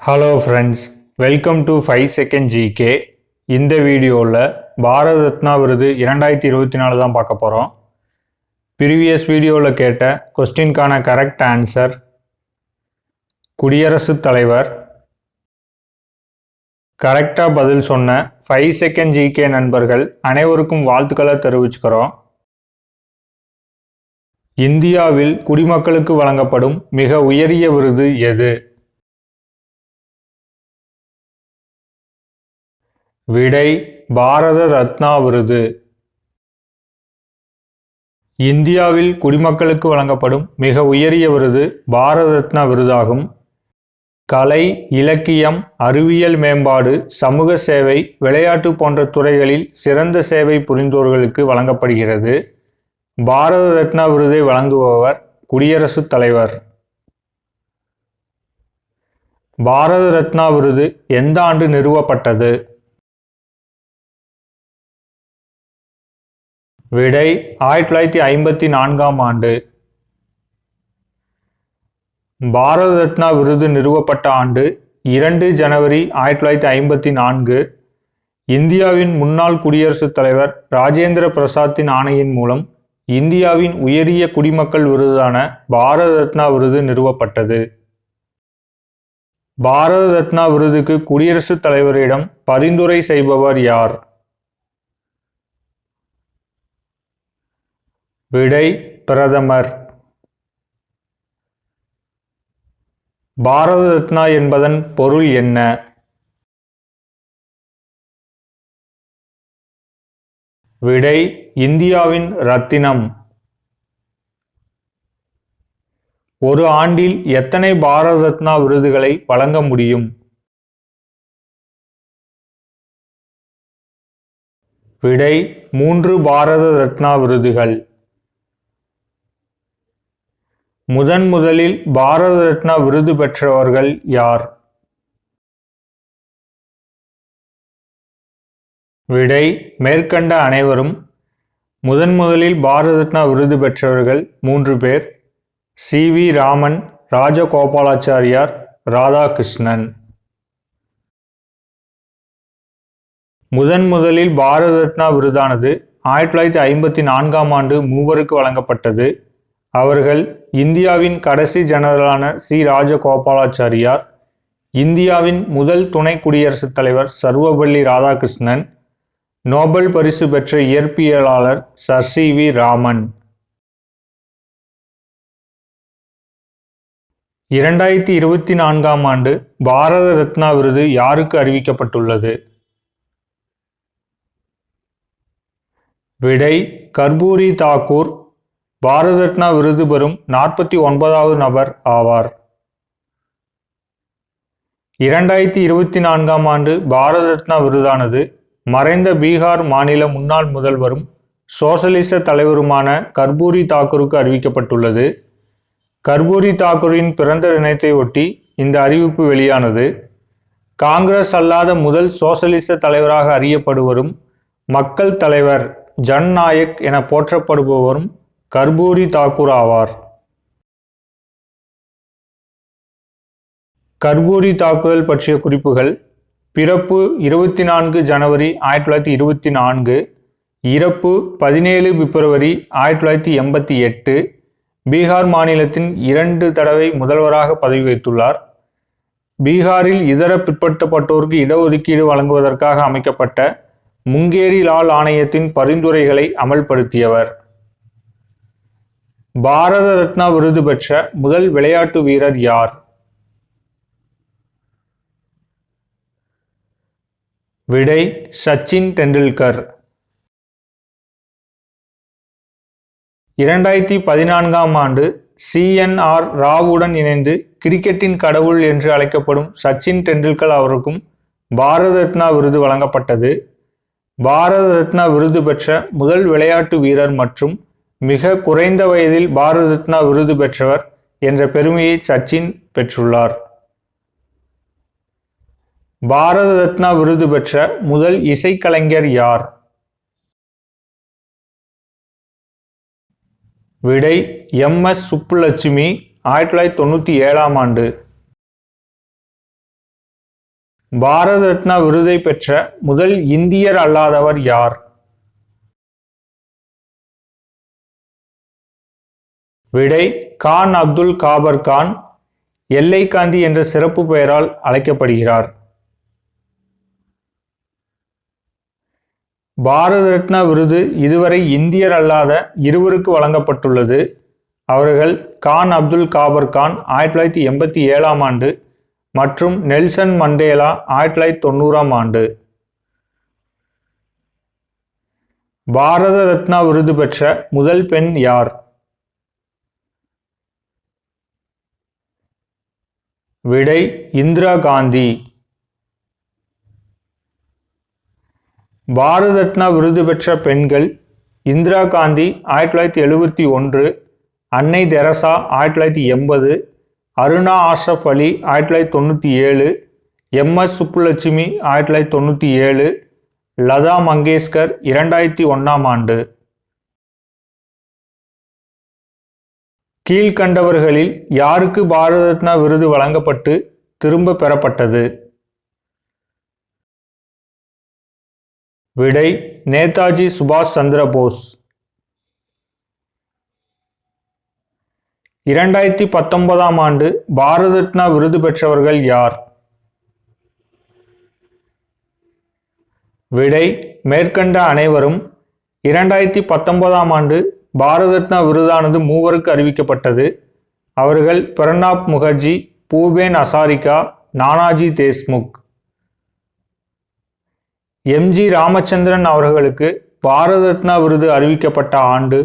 Hello friends welcome to five second GK இந்த வீடியோவில் பாரத ரத்னா விருது இரண்டாயிரத்தி இருபத்தி நாலு தான் பார்க்க போகிறோம் ப்ரீவியஸ் வீடியோவில் கேட்ட கொஸ்டின்கான கரெக்ட் ஆன்சர் குடியரசுத் தலைவர். கரெக்டாக பதில் சொன்ன ஃபைவ் செகண்ட் ஜிகே நண்பர்கள் அனைவருக்கும் வாழ்த்துக்களை தெரிவிச்சுக்கிறோம். இந்தியாவில் குடிமக்களுக்கு வழங்கப்படும் மிக உயரிய விருது எது? விடை பாரத ரத்னா விருது இந்தியாவில் குடிமக்களுக்கு வழங்கப்படும் மிக உயரிய விருது பாரத ரத்னா விருதாகும். கலை இலக்கியம் அறிவியல் மேம்பாடு சமூக சேவை விளையாட்டு போன்ற துறைகளில் சிறந்த சேவை புரிந்தோர்களுக்கு வழங்கப்படுகிறது. பாரத ரத்னா விருதை வழங்குபவர் குடியரசுத் தலைவர். பாரத ரத்னா விருது எந்த ஆண்டு நிறுவப்பட்டது? விடை ஆயிரத்தி தொள்ளாயிரத்தி ஐம்பத்தி நான்காம் ஆண்டு. பாரத ரத்னா விருது நிறுவப்பட்ட ஆண்டு இரண்டு ஜனவரி ஆயிரத்தி தொள்ளாயிரத்தி ஐம்பத்தி நான்கு. இந்தியாவின் முன்னாள் குடியரசுத் தலைவர் ராஜேந்திர பிரசாத்தின் ஆணையின் மூலம் இந்தியாவின் உயரிய குடிமக்கள் விருதான பாரத ரத்னா விருது நிறுவப்பட்டது. பாரத ரத்னா விருதுக்கு குடியரசுத் தலைவரிடம் பரிந்துரை செய்பவர் யார்? விடை பிரதமர். பாரத ரத்னா என்பதன் பொருள் என்ன? விடை இந்தியாவின் ரத்தினம். ஒரு ஆண்டில் எத்தனை பாரத ரத்னா விருதுகளை வழங்க முடியும்? விடை மூன்று பாரத ரத்னா விருதுகள். முதன் முதலில் பாரத ரத்னா விருது பெற்றவர்கள் யார்? விடை மேற்கண்ட அனைவரும். முதன் முதலில் பாரத ரத்னா விருது பெற்றவர்கள் மூன்று பேர். சி. வி. ராமன் ராஜகோபாலாச்சாரியார் ராதாகிருஷ்ணன். முதன் முதலில் பாரத ரத்னா விருதானது ஆயிரத்தி தொள்ளாயிரத்தி ஐம்பத்தி நான்காம் ஆண்டு மூவருக்கு வழங்கப்பட்டது. அவர்கள் இந்தியாவின் கடைசி ஜெனரலான சி. ராஜகோபாலாச்சாரியார் இந்தியாவின் முதல் துணை குடியரசுத் தலைவர் சர்வபள்ளி ராதாகிருஷ்ணன் நோபல் பரிசு பெற்ற இயற்பியலாளர் சர். சி. வி. ராமன். இரண்டாயிரத்தி இருபத்தி நான்காம் ஆண்டு பாரத ரத்னா விருது யாருக்கு அறிவிக்கப்பட்டுள்ளது? விடை கர்பூரி தாக்கூர் பாரத ரத்னா விருது பெறும் நாற்பத்தி ஒன்பதாவது நபர் ஆவார். இரண்டாயிரத்தி இருபத்தி நான்காம் ஆண்டு பாரத ரத்னா விருதானது மறைந்த பீகார் மாநில முன்னாள் முதல்வரும் சோசலிச தலைவருமான கர்பூரி தாக்கூருக்கு அறிவிக்கப்பட்டுள்ளது. கர்பூரி தாக்கூரின் பிறந்த தினத்தை ஒட்டி இந்த அறிவிப்பு வெளியானது. காங்கிரஸ் அல்லாத முதல் சோசலிச தலைவராக அறியப்படுவரும் மக்கள் தலைவர் ஜன்நாயக் என போற்றப்படுபவரும் கர்பூரி தாக்கூர் ஆவார். கர்பூரி தாக்குதல் பற்றிய குறிப்புகள் பிறப்பு இருபத்தி நான்கு ஜனவரி ஆயிரத்தி தொள்ளாயிரத்தி இருபத்தி நான்கு இறப்பு பதினேழு பிப்ரவரி ஆயிரத்தி தொள்ளாயிரத்தி எண்பத்தி எட்டு பீகார் மாநிலத்தின் இரண்டு தடவை முதல்வராக பதவி வைத்துள்ளார் பீகாரில் இதர பிற்படுத்தப்பட்டோருக்கு இடஒதுக்கீடு வழங்குவதற்காக அமைக்கப்பட்ட முங்கேரி லால் ஆணையத்தின் பரிந்துரைகளை அமல்படுத்தியவர். பாரத ரத்னா விருது பெற்ற முதல் விளையாட்டு வீரர் யார்? விடை சச்சின் டெண்டுல்கர். இரண்டாயிரத்தி பதினான்காம் ஆண்டு சிஎன்ஆர் ராவுடன் இணைந்து கிரிக்கெட்டின் கடவுள் என்று அழைக்கப்படும் சச்சின் டெண்டுல்கர் அவருக்கும் பாரத ரத்னா விருது வழங்கப்பட்டது. பாரத ரத்னா விருது பெற்ற முதல் விளையாட்டு வீரர் மற்றும் மிக குறைந்த வயதில் பாரத ரத்னா விருது பெற்றவர் என்ற பெருமையை சச்சின் பெற்றுள்ளார். பாரத ரத்னா விருது பெற்ற முதல் இசைக்கலைஞர் யார்? விடை எம். எஸ். சுப்புலட்சுமி ஆயிரத்தி தொள்ளாயிரத்தி தொண்ணூற்றி ஏழாம் ஆண்டு. பாரத ரத்னா விருதை பெற்ற முதல் இந்தியர் அல்லாதவர் யார்? விடை கான் அப்துல் காபர் கான் எல்லை காந்தி என்ற சிறப்பு பெயரால் அழைக்கப்படுகிறார். பாரத ரத்னா விருது இதுவரை இந்தியர் அல்லாத இருவருக்கு வழங்கப்பட்டுள்ளது. அவர்கள் கான் அப்துல் காபர் கான் ஆயிரத்தி தொள்ளாயிரத்தி எண்பத்தி ஏழாம் ஆண்டு மற்றும் நெல்சன் மண்டேலா ஆயிரத்தி தொள்ளாயிரத்தி தொண்ணூறாம் ஆண்டு. பாரத ரத்னா விருது பெற்ற முதல் பெண் யார்? விடை இந்திரா காந்தி. பாரத ரத்னா விருது பெற்ற பெண்கள் இந்திரா காந்தி ஆயிரத்தி தொள்ளாயிரத்தி எழுபத்தி ஒன்று அன்னை தெரசா ஆயிரத்தி தொள்ளாயிரத்தி எண்பது அருணா ஆஷப் அலி ஆயிரத்தி தொள்ளாயிரத்தி தொண்ணூற்றி ஏழு எம்எஸ் சுப்புலட்சுமி ஆயிரத்தி தொள்ளாயிரத்தி தொண்ணூற்றி ஏழு லதா மங்கேஷ்கர் இரண்டாயிரத்தி ஒன்றாம் ஆண்டு. கீழ்கண்டவர்களில் யாருக்கு பாரத ரத்னா விருது வழங்கப்பட்டு திரும்ப பெறப்பட்டது? விடை நேதாஜி சுபாஷ் சந்திர போஸ். இரண்டாயிரத்தி பத்தொன்பதாம் ஆண்டு பாரத ரத்னா விருது பெற்றவர்கள் யார்? விடை மேற்கண்ட அனைவரும் இரண்டாயிரத்தி பத்தொன்பதாம் ஆண்டு பாரத ரத்னா விருதானது மூவருக்கு அறிவிக்கப்பட்டது. அவர்கள் பிரணாப் முகர்ஜி பூபேன் அசாரிகா நானாஜி தேஷ்முக். எம்ஜி ராமச்சந்திரன் அவர்களுக்கு பாரத ரத்னா விருது அறிவிக்கப்பட்ட ஆண்டு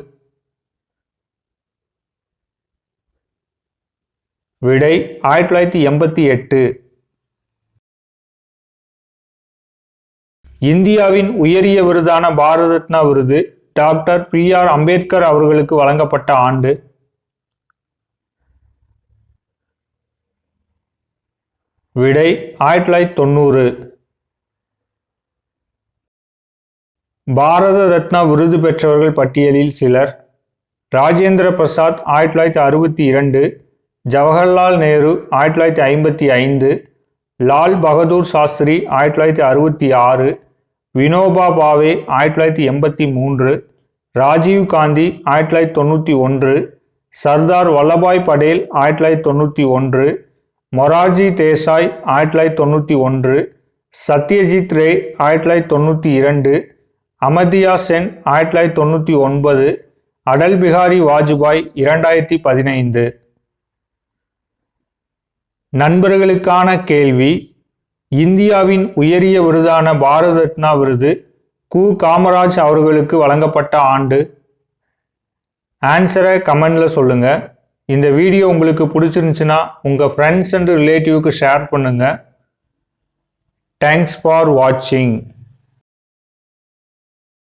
விடை ஆயிரத்தி தொள்ளாயிரத்தி எண்பத்தி எட்டு. இந்தியாவின் உயரிய விருதான பாரத ரத்னா விருது டாக்டர் பி ஆர் அம்பேத்கர் அவர்களுக்கு வழங்கப்பட்ட ஆண்டு. விடை ஆயிரத்தி தொள்ளாயிரத்தி தொண்ணூறு. பாரத ரத்னா விருது பெற்றவர்கள் பட்டியலில் சிலர் ராஜேந்திர பிரசாத் ஆயிரத்தி தொள்ளாயிரத்தி அறுபத்தி இரண்டு ஜவஹர்லால் நேரு ஆயிரத்தி தொள்ளாயிரத்தி ஐம்பத்தி ஐந்து லால் பகதூர் சாஸ்திரி ஆயிரத்தி தொள்ளாயிரத்தி அறுபத்தி ஆறு வினோபா பாவே ஆயிரத்தி தொள்ளாயிரத்தி எண்பத்தி மூன்று ராஜீவ் காந்தி ஆயிரத்தி தொள்ளாயிரத்தி தொண்ணூற்றி ஒன்று சர்தார் வல்லபாய் படேல் ஆயிரத்தி தொள்ளாயிரத்தி தொண்ணூற்றி ஒன்று மொரார்ஜி தேசாய் ஆயிரத்தி தொள்ளாயிரத்தி தொண்ணூற்றி ஒன்று சத்யஜித் ரே ஆயிரத்தி தொள்ளாயிரத்தி தொண்ணூற்றி இரண்டு அமதியா சென் ஆயிரத்தி தொள்ளாயிரத்தி தொண்ணூற்றி ஒன்பது அடல் பிகாரி வாஜ்பாய் இரண்டாயிரத்தி பதினைந்து. நண்பர்களுக்கான கேள்வி இந்தியாவின் உயரிய விருதான பாரத ரத்னா விருது கு. காமராஜ் அவர்களுக்கு வழங்கப்பட்ட ஆண்டு. ஆன்சரை கமெண்டில் சொல்லுங்கள் இந்த வீடியோ உங்களுக்கு பிடிச்சிருந்துச்சுன்னா உங்கள் ஃப்ரெண்ட்ஸ் அண்ட் ரிலேட்டிவ்க்கு ஷேர் பண்ணுங்கள் தேங்க்ஸ் ஃபார் வாட்சிங்